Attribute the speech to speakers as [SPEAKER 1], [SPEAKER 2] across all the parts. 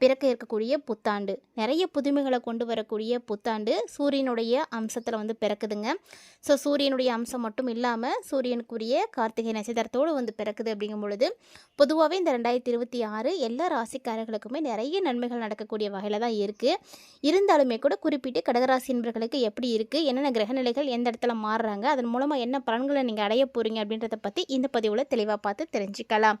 [SPEAKER 1] பிறக்க இருக்கக்கூடிய புத்தாண்டு. நிறைய புதுமைகளை கொண்டு வரக்கூடிய புத்தாண்டு சூரியனுடைய அம்சத்தில் வந்து பிறக்குதுங்க. ஸோ சூரியனுடைய அம்சம் மட்டும் இல்லாமல் சூரியனுக்குரிய கார்த்திகை நட்சத்திரத்தோடு வந்து பிறக்குது அப்படிங்கும் பொழுது பொதுவாகவே இந்த ரெண்டாயிரத்தி இருபத்தி ஆறு எல்லா ராசிக்காரர்களுக்குமே நிறைய நன்மைகள் நடக்கக்கூடிய வகையில் தான் இருக்குது இருந்தாலுமே கூட குறிப்பிட்டு கடகராசி என்பர்களுக்கு எப்படி இருக்குது என்னென்ன கிரகநிலைகள் எந்த இடத்துல மாறுறாங்க அதன் மூலமாக என்ன பலன்களை நீங்கள் அடைய போகிறீங்க அப்படின்றத பற்றி இந்த பதிவில் தெளிவாக பார்த்து தெரிஞ்சுக்கலாம்.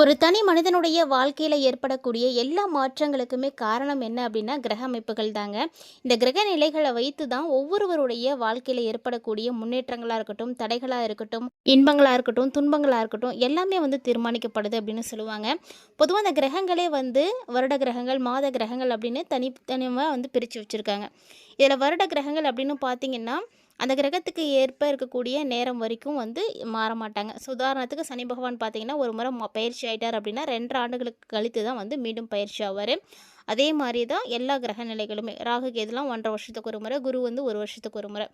[SPEAKER 1] ஒரு தனி மனிதனுடைய வாழ்க்கையில் ஏற்படக்கூடிய எல்லா மாற்றங்களுக்குமே காரணம் என்ன அப்படின்னா கிரக அமைப்புகள் தாங்க. இந்த கிரக நிலைகளை வைத்து தான் ஒவ்வொருவருடைய வாழ்க்கையில் ஏற்படக்கூடிய முன்னேற்றங்களாக இருக்கட்டும் தடைகளாக இருக்கட்டும் இன்பங்களாக இருக்கட்டும் துன்பங்களாக இருக்கட்டும் எல்லாமே வந்து தீர்மானிக்கப்படுது அப்படின்னு சொல்லுவாங்க. பொதுவாக அந்த கிரகங்களே வந்து வருட கிரகங்கள் மாத கிரகங்கள் அப்படின்னு தனித்தனியாக வந்து பிரித்து வச்சுருக்காங்க. இதில் வருட கிரகங்கள் அப்படின்னு பார்த்தீங்கன்னா அந்த கிரகத்துக்கு ஏற்ப இருக்கக்கூடிய நேரம் வரைக்கும் வந்து மாற மாட்டாங்க ஸோ உதாரணத்துக்கு சனி பகவான் பார்த்தீங்கன்னா ஒரு முறை பயிற்சி ஆகிட்டார் அப்படின்னா ரெண்டு ஆண்டுகளுக்கு கழித்து தான் வந்து மீண்டும் பயிற்சி ஆவார். அதே மாதிரி தான் எல்லா கிரக நிலைகளுமே. ராகு கேதுலாம் ஒன்றரை வருஷத்துக்கு ஒரு முறை குரு வந்து ஒரு வருஷத்துக்கு ஒரு முறை.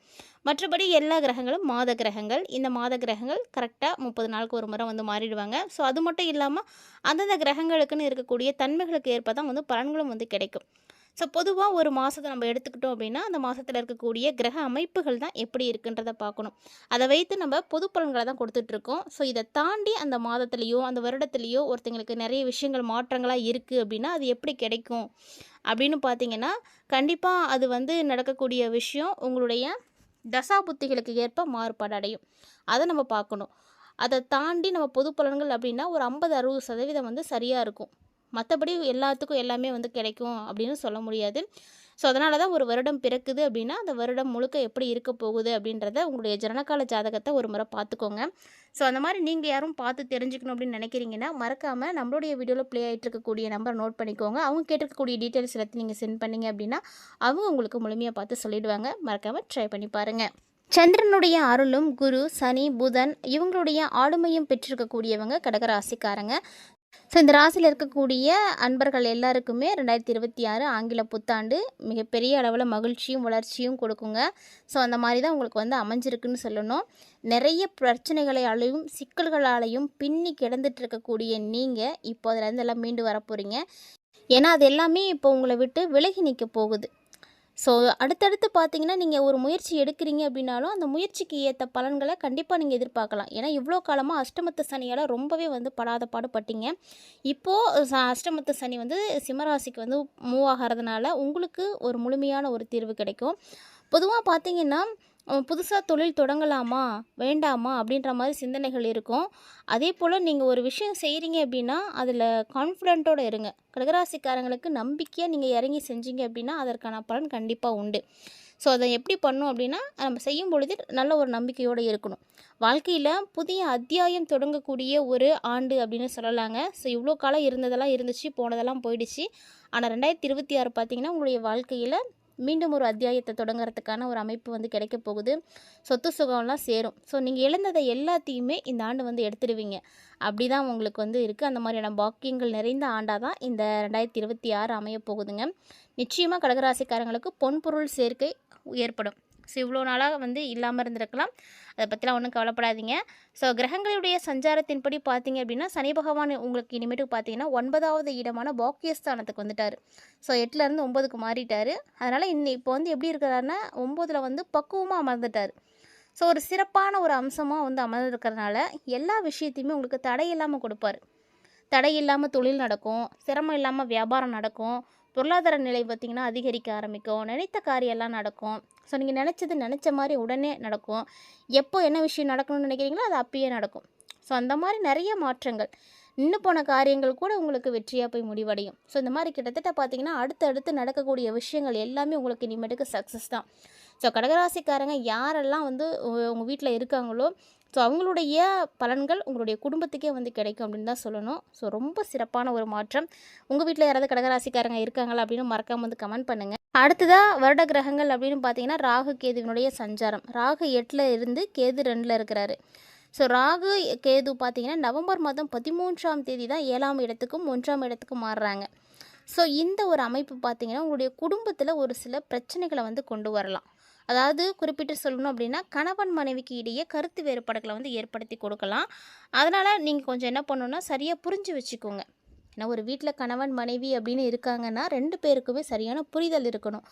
[SPEAKER 1] மற்றபடி எல்லா கிரகங்களும் மாத கிரகங்கள். இந்த மாத கிரகங்கள் கரெக்டாக முப்பது நாளுக்கு ஒரு முறை வந்து மாறிடுவாங்க. ஸோ அது மட்டும் இல்லாமல் அந்தந்த கிரகங்களுக்குன்னு இருக்கக்கூடிய தன்மைகளுக்கு ஏற்ப தான் வந்து பலன்களும் வந்து கிடைக்கும். ஸோ பொதுவாக ஒரு மாதத்தை நம்ம எடுத்துக்கிட்டோம் அப்படின்னா அந்த மாதத்தில் இருக்கக்கூடிய கிரக அமைப்புகள் தான் எப்படி இருக்குன்றதை பார்க்கணும். அதை வைத்து நம்ம பொது பலன்களை தான் கொடுத்துட்ருக்கோம். ஸோ இதை தாண்டி அந்த மாதத்துலேயோ அந்த வருடத்துலேயோ ஒருத்தங்களுக்கு நிறைய விஷயங்கள் மாற்றங்களாக இருக்குது அப்படின்னா அது எப்படி கிடைக்கும் அப்படின்னு பார்த்தீங்கன்னா கண்டிப்பாக அது வந்து நடக்கக்கூடிய விஷயம் உங்களுடைய தசா புத்திகளுக்கு ஏற்ப மாறுபாடு அடையும். அதை நம்ம பார்க்கணும். அதை தாண்டி நம்ம பொது பலன்கள் அப்படின்னா ஒரு ஐம்பது அறுபது சதவீதம் வந்து சரியாக இருக்கும். மற்றபடி எல்லாத்துக்கும் எல்லாமே வந்து கிடைக்கும் அப்படின்னு சொல்ல முடியாது. ஸோ அதனால தான் ஒரு வருடம் பிறக்குது அப்படின்னா அந்த வருடம் முழுக்க எப்படி இருக்க போகுது அப்படின்றத உங்களுடைய ஜனனகால ஜாதகத்தை ஒரு முறை பார்த்துக்கோங்க. ஸோ அந்த மாதிரி நீங்கள் யாரும் பார்த்து தெரிஞ்சுக்கணும் அப்படின்னு நினைக்கிறீங்கன்னா மறக்காமல் நம்மளுடைய வீடியோவில் ப்ளே ஆகிட்டு இருக்கக்கூடிய நம்பரை நோட் பண்ணிக்கோங்க. அவங்க கேட்டிருக்கக்கூடிய டீட்டெயில்ஸ் எல்லாத்தையும் நீங்கள் சென்ட் பண்ணீங்க அப்படின்னா அவங்க உங்களுக்கு முழுமையாக பார்த்து சொல்லிடுவாங்க. மறக்காமல் ட்ரை பண்ணி பாருங்கள் சந்திரனுடைய அருளும் குரு சனி புதன் இவங்களுடைய ஆளுமையும் பெற்றிருக்கக்கூடியவங்க கடகராசிக்காரங்க. ஸோ இந்த ராசியில் இருக்கக்கூடிய அன்பர்கள் எல்லாருக்குமே ரெண்டாயிரத்தி இருபத்தி ஆறு ஆங்கில புத்தாண்டு மிகப்பெரிய அளவில் மகிழ்ச்சியும் வளர்ச்சியும் கொடுக்குங்க. ஸோ அந்த மாதிரி தான் உங்களுக்கு வந்து அமைஞ்சிருக்குன்னு சொல்லணும். நிறைய பிரச்சனைகளாலையும் சிக்கல்களாலையும் பின்னி கிடந்துட்டு இருக்கக்கூடிய நீங்கள் இப்போ அதுலேருந்து எல்லாம் மீண்டு வர போகிறீங்க ஏன்னா அது எல்லாமே இப்போ உங்களை விட்டு விலகி நிற்க போகுது. ஸோ அடுத்தடுத்து பார்த்தீங்கன்னா நீங்கள் ஒரு முயற்சி எடுக்கிறீங்க அப்படின்னாலும் அந்த முயற்சிக்கு ஏற்ற பலன்களை கண்டிப்பாக நீங்கள் எதிர்பார்க்கலாம். ஏன்னா இவ்வளோ காலமாக அஷ்டமத்து சனியால் ரொம்பவே வந்து படாத பாடுபட்டீங்க. இப்போது அஷ்டமத்து சனி வந்து சிம்மராசிக்கு வந்து மூவ் ஆகிறதுனால உங்களுக்கு ஒரு முழுமையான ஒரு தீர்வு கிடைக்கும். பொதுவாக பார்த்தீங்கன்னா புதுசாக தொழில் தொடங்கலாமா? வேண்டாமா? அப்படின்ற மாதிரி சிந்தனைகள் இருக்கும். அதே போல் நீங்கள் ஒரு விஷயம் செய்கிறீங்க அப்படின்னா அதில் கான்ஃபிடென்ட்டோடு இருங்க. கடகராசிக்காரங்களுக்கு நம்பிக்கையாக நீங்கள் இறங்கி செஞ்சீங்க அப்படின்னா அதற்கான பலன் கண்டிப்பாக உண்டு. ஸோ அதை எப்படி பண்ணும் அப்படின்னா நம்ம செய்யும் பொழுது நல்ல ஒரு நம்பிக்கையோடு இருக்கணும். வாழ்க்கையில் புதிய அத்தியாயம் தொடங்கக்கூடிய ஒரு ஆண்டு அப்படின்னு சொல்லலாங்க. ஸோ இவ்வளோ காலம் இருந்ததெல்லாம் இருந்துச்சு போனதெல்லாம் போயிடுச்சு. ஆனால் ரெண்டாயிரத்தி இருபத்தி ஆறு பார்த்தீங்கன்னா உங்களுடைய வாழ்க்கையில் மீண்டும் ஒரு அத்தியாயத்தை தொடங்குறதுக்கான ஒரு அமைப்பு வந்து கிடைக்க போகுது. சொத்து சுகம்லாம் சேரும். ஸோ நீங்கள் இழந்ததை எல்லாத்தையுமே இந்த ஆண்டு வந்து எடுத்துடுவீங்க. அப்படி தான் உங்களுக்கு வந்து இருக்குது அந்த மாதிரியான பாக்கியங்கள் நிறைந்த ஆண்டாக தான் இந்த ரெண்டாயிரத்தி இருபத்தி ஆறு அமைய போகுதுங்க. நிச்சயமாக கடகராசிக்காரங்களுக்கு பொன்பொருள் சேர்க்கை ஏற்படும். ஸோ இவ்வளோ நாளாக வந்து இல்லாமல் இருந்திருக்கலாம். அதை பற்றிலாம் ஒன்றும் கவலைப்படாதீங்க. ஸோ கிரகங்களுடைய சஞ்சாரத்தின்படி பார்த்தீங்க அப்படின்னா சனி பகவான் உங்களுக்கு இனிமேட்டு பார்த்தீங்கன்னா ஒன்பதாவது இடமான பாக்கியஸ்தானத்துக்கு வந்துட்டார். ஸோ எட்டுலேருந்து ஒம்பதுக்கு மாறிட்டார். அதனால் இன்னி இப்போ வந்து எப்படி இருக்கிறாருன்னா ஒம்போதில் வந்து பக்குவமாக அமர்ந்துட்டார். ஸோ ஒரு சிறப்பான ஒரு அம்சமாக வந்து அமர்ந்திருக்கிறதுனால எல்லா விஷயத்தையுமே உங்களுக்கு தடை இல்லாமல் கொடுப்பாரு. தடை இல்லாமல் தொழில் நடக்கும். சிரமம் இல்லாமல் வியாபாரம் நடக்கும். பொருளாதார நிலை பார்த்திங்கன்னா அதிகரிக்க ஆரம்பிக்கும். நினைத்த காரியெல்லாம் நடக்கும். ஸோ நீங்கள் நினச்சது நினச்ச மாதிரி உடனே நடக்கும். எப்போ என்ன விஷயம் நடக்கணும்னு நினைக்கிறீங்களோ அது அப்பயே நடக்கும். ஸோ அந்த மாதிரி நிறைய மாற்றங்கள். நின்று போன காரியங்கள் கூட உங்களுக்கு வெற்றியாக போய் முடிவடையும். ஸோ இந்த மாதிரி கிட்டத்தட்ட பார்த்தீங்கன்னா அடுத்தடுத்து நடக்கக்கூடிய விஷயங்கள் எல்லாமே உங்களுக்கு இனிமேட்டுக்கு சக்ஸஸ் தான். ஸோ கடகராசிக்காரங்க யாரெல்லாம் வந்து உங்கள் வீட்டில் இருக்காங்களோ ஸோ அவங்களுடைய பலன்கள் உங்களுடைய குடும்பத்துக்கே வந்து கிடைக்கும் அப்படின்னு தான் சொல்லணும். ஸோ ரொம்ப சிறப்பான ஒரு மாற்றம். உங்கள் வீட்டில் யாராவது கடகராசிக்காரங்க இருக்காங்களா அப்படின்னு மறக்காமல் வந்து கமெண்ட் பண்ணுங்கள் அடுத்ததாக வருட கிரகங்கள் அப்படின்னு பார்த்தீங்கன்னா ராகு கேதுவினுடைய சஞ்சாரம். ராகு எட்டில் இருந்து கேது ரெண்டில் இருக்கிறாரு. ஸோ ராகு கேது பார்த்தீங்கன்னா நவம்பர் மாதம் பதிமூன்றாம் தேதி தான் ஏழாம் இடத்துக்கும் ஒன்றாம் இடத்துக்கும் மாறுறாங்க. ஸோ இந்த ஒரு அமைப்பு பார்த்தீங்கன்னா உங்களுடைய குடும்பத்தில் ஒரு சில பிரச்சனைகளை வந்து கொண்டு வரலாம். அதாவது குறிப்பிட்டு சொல்லணும் அப்படின்னா கணவன் மனைவிக்கு இடையே கருத்து வேறுபாடுகளை வந்து ஏற்படுத்தி கொடுக்கலாம். அதனால் நீங்கள் கொஞ்சம் என்ன பண்ணணும்னா சரியாக புரிஞ்சு வச்சுக்கோங்க. ஏன்னா ஒரு வீட்டில் கணவன் மனைவி அப்படின்னு இருக்காங்கன்னா ரெண்டு பேருக்குமே சரியான புரிதல் இருக்கணும்.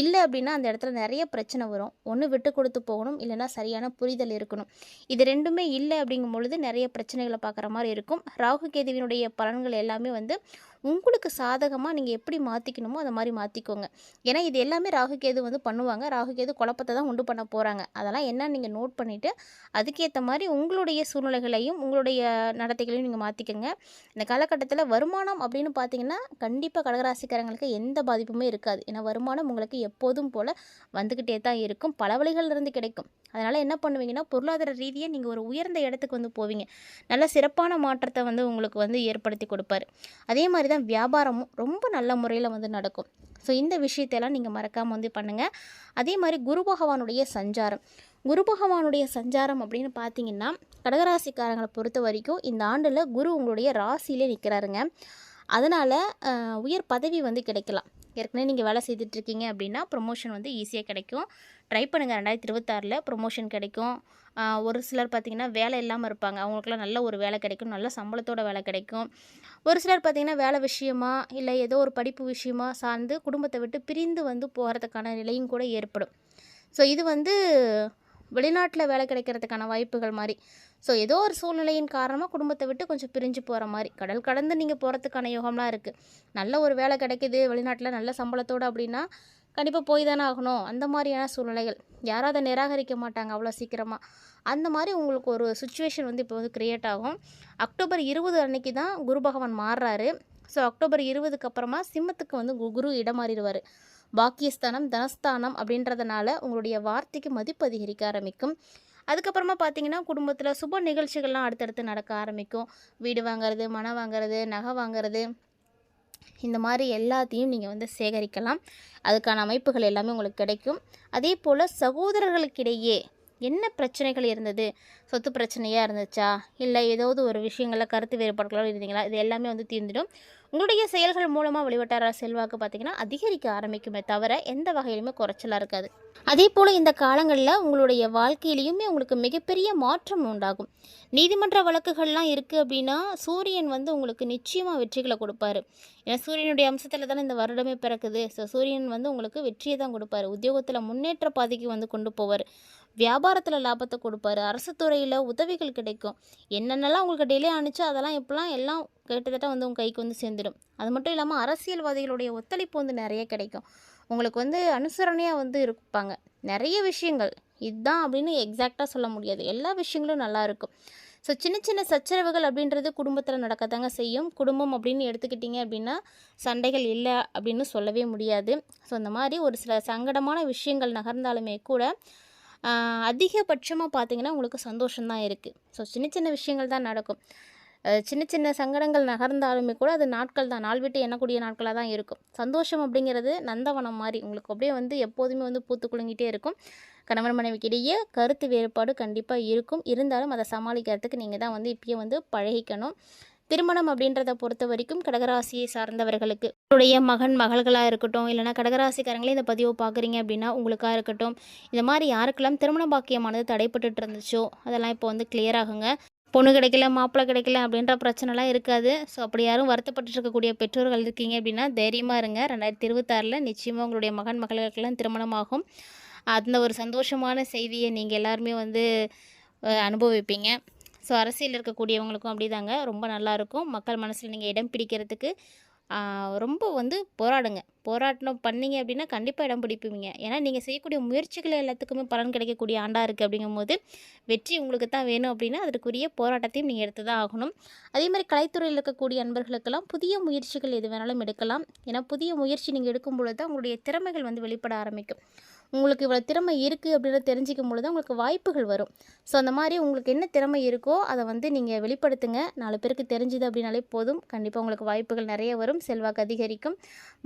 [SPEAKER 1] இல்லை அப்படின்னா அந்த இடத்துல நிறைய பிரச்சனை வரும். ஒன்று விட்டு கொடுத்து போகணும் இல்லைன்னா சரியான புரிதல் இருக்கணும். இது ரெண்டுமே இல்லை அப்படிங்கும் பொழுது நிறைய பிரச்சனைகளை பார்க்குற மாதிரி இருக்கும். ராகு கேதுவினுடைய பலன்கள் எல்லாமே வந்து உங்களுக்கு சாதகமாக நீங்கள் எப்படி மாற்றிக்கணுமோ அதை மாதிரி மாற்றிக்கோங்க ஏன்னா இது எல்லாமே ராகு கேது வந்து பண்ணுவாங்க. ராகு கேது குழப்பத்தை தான் உண்டு பண்ண போகிறாங்க அதெல்லாம் என்ன நீங்கள் நோட் பண்ணிவிட்டு அதுக்கேற்ற மாதிரி உங்களுடைய சூழ்நிலைகளையும் உங்களுடைய நடத்தைகளையும் நீங்கள் மாற்றிக்கோங்க இந்த காலகட்டத்தில் வருமானம் அப்படின்னு பார்த்தீங்கன்னா கண்டிப்பாக கடகராசிக்காரங்களுக்கு எந்த பாதிப்புமே இருக்காது. ஏன்னா வருமானம் உங்களுக்கு எப்போதும் போல் வந்துக்கிட்டே தான் இருக்கும். பல வழிகள்லேருந்து கிடைக்கும். அதனால் என்ன பண்ணுவீங்கன்னா பொருளாதார ரீதியாக நீங்கள் ஒரு உயர்ந்த இடத்துக்கு வந்து போவீங்க. நல்ல சிறப்பான மாற்றத்தை வந்து உங்களுக்கு வந்து ஏற்படுத்தி கொடுப்பாரு. அதே மாதிரி தான் வியாபாரமும் ரொம்ப நல்ல முறையில் வந்து நடக்கும். ஸோ இந்த விஷயத்தையெல்லாம் நீங்கள் மறக்காமல் வந்து பண்ணுங்கள் அதே மாதிரி குரு பகவானுடைய சஞ்சாரம். குரு பகவானுடைய சஞ்சாரம் அப்படின்னு பார்த்தீங்கன்னா கடகராசிக்காரங்களை பொறுத்த வரைக்கும் இந்த ஆண்டில் குரு உங்களுடைய ராசியிலே நிற்கிறாருங்க அதனால் உயர் பதவி வந்து கிடைக்கலாம். ஏற்கனவே நீங்கள் வேலை செய்துட்ருக்கீங்க அப்படின்னா ப்ரொமோஷன் வந்து ஈஸியாக கிடைக்கும். ட்ரை பண்ணுங்கள் ரெண்டாயிரத்தி இருபத்தாறில் ப்ரொமோஷன் கிடைக்கும். ஒரு சிலர் பார்த்திங்கன்னா வேலை இல்லாமல் இருப்பாங்க. அவங்களுக்குலாம் நல்ல ஒரு வேலை கிடைக்கும் நல்ல சம்பளத்தோட வேலை கிடைக்கும். ஒரு சிலர் பார்த்திங்கன்னா வேலை விஷயமா இல்லை ஏதோ ஒரு படிப்பு விஷயமா சார்ந்து குடும்பத்தை விட்டு பிரிந்து வந்து போகிறதுக்கான நிலையும் கூட ஏற்படும். ஸோ இது வந்து வெளிநாட்டில் வேலை கிடைக்கிறதுக்கான வாய்ப்புகள் மாதிரி ஸோ ஏதோ ஒரு சூழ்நிலையின் காரணமாக குடும்பத்தை விட்டு கொஞ்சம் பிரிஞ்சு போகிற மாதிரி கடல் கடந்து நீங்கள் போகிறதுக்கான யோகம்லாம் இருக்குது நல்ல ஒரு வேலை கிடைக்கிது வெளிநாட்டில் நல்ல சம்பளத்தோடு அப்படின்னா கண்டிப்பாக போய் தானே ஆகணும். அந்த மாதிரியான சூழ்நிலைகள். யாரும் அதை நிராகரிக்க மாட்டாங்க அவ்வளோ சீக்கிரமாக அந்த மாதிரி உங்களுக்கு ஒரு சுச்சுவேஷன் வந்து இப்போ வந்து க்ரியேட் ஆகும். அக்டோபர் இருபது அன்னைக்கு தான் குரு பகவான் மாறுறாரு. ஸோ அக்டோபர் இருபதுக்கு அப்புறமா சிம்மத்துக்கு வந்து குரு இடம் மாறிடுவார். பாக்கியஸ்தானம் தனஸ்தானம் அப்படின்றதுனால உங்களுடைய வார்த்தைக்கு மதிப்பு அதிகரிக்க ஆரம்பிக்கும். அதுக்கப்புறமா பார்த்தீங்கன்னா குடும்பத்தில் சுப நிகழ்ச்சிகள்லாம் அடுத்தடுத்து நடக்க ஆரம்பிக்கும். வீடு வாங்குறது மனம் வாங்குறது நகை வாங்குறது இந்த மாதிரி எல்லாத்தையும் நீங்கள் வந்து சேகரிக்கலாம். அதுக்கான அமைப்புகள் எல்லாமே உங்களுக்கு கிடைக்கும். அதே போல் சகோதரர்களுக்கிடையே என்ன பிரச்சனைகள் இருந்தது? சொத்து பிரச்சனையாக இருந்துச்சா? இல்லை ஏதாவது ஒரு விஷயங்களில் கருத்து வேறுபாடுகளோ இருந்தீங்களா? இது எல்லாமே வந்து தீர்ந்துடும். உங்களுடைய செயல்கள் மூலமாக வெளிவட்டார செல்வாக்கு பார்த்திங்கன்னா அதிகரிக்க ஆரம்பிக்குமே தவிர எந்த வகையிலுமே குறைச்சலாக இருக்காது. அதே போல் இந்த காலங்களில் உங்களுடைய வாழ்க்கையிலையுமே உங்களுக்கு மிகப்பெரிய மாற்றம் உண்டாகும். நீதிமன்ற வழக்குகள்லாம் இருக்குது அப்படின்னா சூரியன் வந்து உங்களுக்கு நிச்சயமாக வெற்றிகளை கொடுப்பாரு. ஏன்னா சூரியனுடைய அம்சத்தில் தானே இந்த வருடமே பிறக்குது. ஸோ சூரியன் வந்து உங்களுக்கு வெற்றியை தான் கொடுப்பாரு. உத்தியோகத்தில் முன்னேற்ற பாதைக்கு வந்து கொண்டு போவார். வியாபாரத்தில் லாபத்தை கொடுப்பாரு. அரசு துறையில் உதவிகள் கிடைக்கும். என்னென்னலாம் உங்களுக்கு டிலே ஆனிச்சோ அதெல்லாம் இப்போலாம் எல்லாம் கிட்டத்தட்ட வந்து உங்கள் கைக்கு வந்து சேர்ந்துடும். அது மட்டும் இல்லாமல் அரசியல்வாதிகளுடைய ஒத்துழைப்பு வந்து நிறைய கிடைக்கும். உங்களுக்கு வந்து அனுசரணையாக வந்து இருப்பாங்க. நிறைய விஷயங்கள். இதுதான் அப்படின்னு எக்ஸாக்டாக சொல்ல முடியாது. எல்லா விஷயங்களும் நல்லாயிருக்கும் ஸோ சின்ன சின்ன சச்சரவுகள் அப்படின்றது குடும்பத்தில் நடக்கத்தாங்க செய்யும். குடும்பம் அப்படின்னு எடுத்துக்கிட்டிங்க அப்படின்னா சண்டைகள் இல்லை அப்படின்னு சொல்லவே முடியாது. ஸோ இந்த மாதிரி ஒரு சில சங்கடமான விஷயங்கள் நகர்ந்தாலுமே கூட அதிகபட்சமாக பார்த்தீங்கன்னா உங்களுக்கு சந்தோஷம்தான் இருக்குது ஸோ சின்ன சின்ன விஷயங்கள் தான் நடக்கும். சின்ன சின்ன சங்கடங்கள் நகர்ந்தாலுமே கூட அது நாட்கள் தான். நாள் விட்டு எண்ணக்கூடிய நாட்களாக தான் இருக்கும். சந்தோஷம் அப்படிங்கிறது நந்தவனம் மாதிரி உங்களுக்கு அப்படியே வந்து எப்போதுமே வந்து பூத்து குலுங்கிட்டே இருக்கும். கணவன் மனைவிக்கிடையே கருத்து வேறுபாடு கண்டிப்பாக இருக்கும். இருந்தாலும் அதை சமாளிக்கிறதுக்கு நீங்கள் தான் வந்து இப்பயே வந்து பழகிக்கணும். திருமணம் அப்படின்றத பொறுத்த வரைக்கும் கடகராசியை சார்ந்தவர்களுக்கு உங்களுடைய மகன் மகள்களாக இருக்கட்டும் இல்லைனா கடகராசிக்காரங்களே இந்த பதிவை பார்க்குறீங்க அப்படின்னா உங்களுக்காக இருக்கட்டும் இந்த மாதிரி யாருக்கெல்லாம் திருமண பாக்கியமானது தடைப்பட்டு இருந்துச்சோ அதெல்லாம் இப்போ வந்து கிளியர் ஆகுங்க. பொண்ணு கிடைக்கல மாப்பிள்ளை கிடைக்கல அப்படின்ற பிரச்சனைலாம் இருக்காது. ஸோ அப்படி யாரும் வருத்தப்பட்டு இருக்கக்கூடிய பெற்றோர்கள் இருக்கீங்க அப்படின்னா தைரியமாக இருங்க. ரெண்டாயிரத்தி இருபத்தாறில் நிச்சயமாக உங்களுடைய மகன் மகளுக்கெல்லாம் திருமணமாகும். அந்த ஒரு சந்தோஷமான செய்தியை நீங்கள் எல்லாருமே வந்து அனுபவிப்பீங்க. ஸோ அரசியல் இருக்கக்கூடியவங்களுக்கும் அப்படி தாங்க ரொம்ப நல்லாயிருக்கும் மக்கள் மனசில் நீங்கள் இடம் பிடிக்கிறதுக்கு ரொம்ப வந்து போராடுங்க. போராட்டம் பண்ணீங்க அப்படின்னா கண்டிப்பாக இடம் பிடிப்பீங்க. ஏன்னா நீங்கள் செய்யக்கூடிய முயற்சிகள் எல்லாத்துக்குமே பலன் கிடைக்கக்கூடிய ஆண்டாக இருக்குது அப்படிங்கும்போது வெற்றி உங்களுக்கு தான் வேணும் அப்படின்னா அதற்குரிய போராட்டத்தையும் நீங்கள் எடுத்து தான் ஆகணும். அதே மாதிரி கலைத்துறையில் இருக்கக்கூடிய அன்பர்களுக்கெல்லாம் புதிய முயற்சிகள் எது வேணாலும் எடுக்கலாம். ஏன்னா புதிய முயற்சி நீங்கள் எடுக்கும் பொழுது தான் உங்களுடைய திறமைகள் வந்து வெளிப்பட ஆரம்பிக்கும். உங்களுக்கு இவ்வளோ திறமை இருக்குது அப்படின்றத தெரிஞ்சிக்கும் பொழுது உங்களுக்கு வாய்ப்புகள் வரும். ஸோ அந்த மாதிரி உங்களுக்கு என்ன திறமை இருக்கோ அதை வந்து நீங்கள் வெளிப்படுத்துங்க. நாலு பேருக்கு தெரிஞ்சுது அப்படின்னாலே போதும். கண்டிப்பாக உங்களுக்கு வாய்ப்புகள் நிறைய வரும். செல்வாக்கு அதிகரிக்கும்.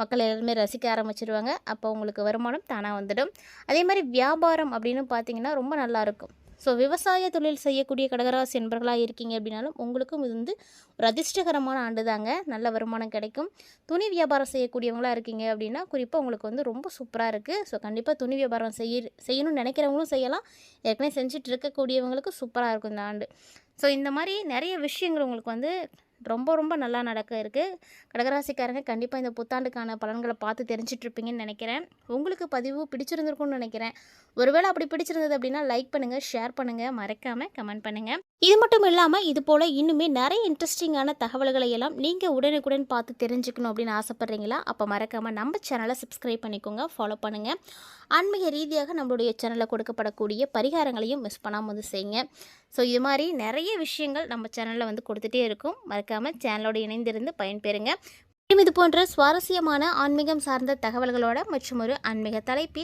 [SPEAKER 1] மக்கள் எல்லாருமே ரசிக்க ஆரம்பிச்சிருவாங்க. அப்போ உங்களுக்கு வருமானம் தானாக வந்துடும். அதே மாதிரி வியாபாரம் அப்படின்னு பார்த்தீங்கன்னா ரொம்ப நல்லாயிருக்கும் ஸோ விவசாய தொழில் செய்யக்கூடிய கடகராசி என்பர்களாக இருக்கீங்க அப்படின்னாலும் உங்களுக்கும் இது வந்து ஒரு அதிர்ஷ்டகரமான ஆண்டு தாங்க. நல்ல வருமானம் கிடைக்கும். துணி வியாபாரம் செய்யக்கூடியவங்களா இருக்கீங்க அப்படின்னா குறிப்பாக உங்களுக்கு வந்து ரொம்ப சூப்பராக இருக்குது ஸோ கண்டிப்பாக துணி வியாபாரம் செய்ய செய்யணும்னு நினைக்கிறவங்களும் செய்யலாம். ஏற்கனவே செஞ்சுட்டு இருக்கக்கூடியவங்களுக்கு சூப்பராக இருக்கும் இந்த ஆண்டு. ஸோ இந்த மாதிரி நிறைய விஷயங்கள் உங்களுக்கு வந்து ரொம்ப ரொம்ப நல்லா நடக்க இருக்குது கடகராசிக்காரங்க கண்டிப்பாக இந்த புத்தாண்டுக்கான பலன்களை பார்த்து தெரிஞ்சிட்ருப்பீங்கன்னு நினைக்கிறேன். உங்களுக்கு பதிவு பிடிச்சிருந்துருக்கும்னு நினைக்கிறேன். ஒருவேளை அப்படி பிடிச்சிருந்தது அப்படின்னா லைக் பண்ணுங்கள் ஷேர் பண்ணுங்கள் மறக்காமல் கமெண்ட் பண்ணுங்கள் இது மட்டும் இல்லாமல் இது போல் இன்னுமே நிறைய இன்ட்ரெஸ்டிங்கான தகவல்களை எல்லாம் நீங்கள் உடனுக்குடன் பார்த்து தெரிஞ்சுக்கணும் அப்படின்னு ஆசைப்பட்றீங்களா? அப்போ மறக்காமல் நம்ம சேனலை சப்ஸ்கிரைப் பண்ணிக்கோங்க ஃபாலோ பண்ணுங்கள் ஆன்மீக ரீதியாக நம்மளுடைய சேனலில் கொடுக்கப்படக்கூடிய பரிகாரங்களையும் மிஸ் பண்ணாமல் வந்து செய்யுங்க. ஸோ இது மாதிரி நிறைய விஷயங்கள் நம்ம சேனலில் வந்து கொடுத்துட்டே இருக்கும். மறக்காமல் சேனலோடு இணைந்திருந்து பயன்பெறுங்க. மேலும் இது போன்ற சுவாரஸ்யமான ஆன்மீகம் சார்ந்த தகவல்களோட மற்றும் ஒரு ஆன்மீக தலைப்பில்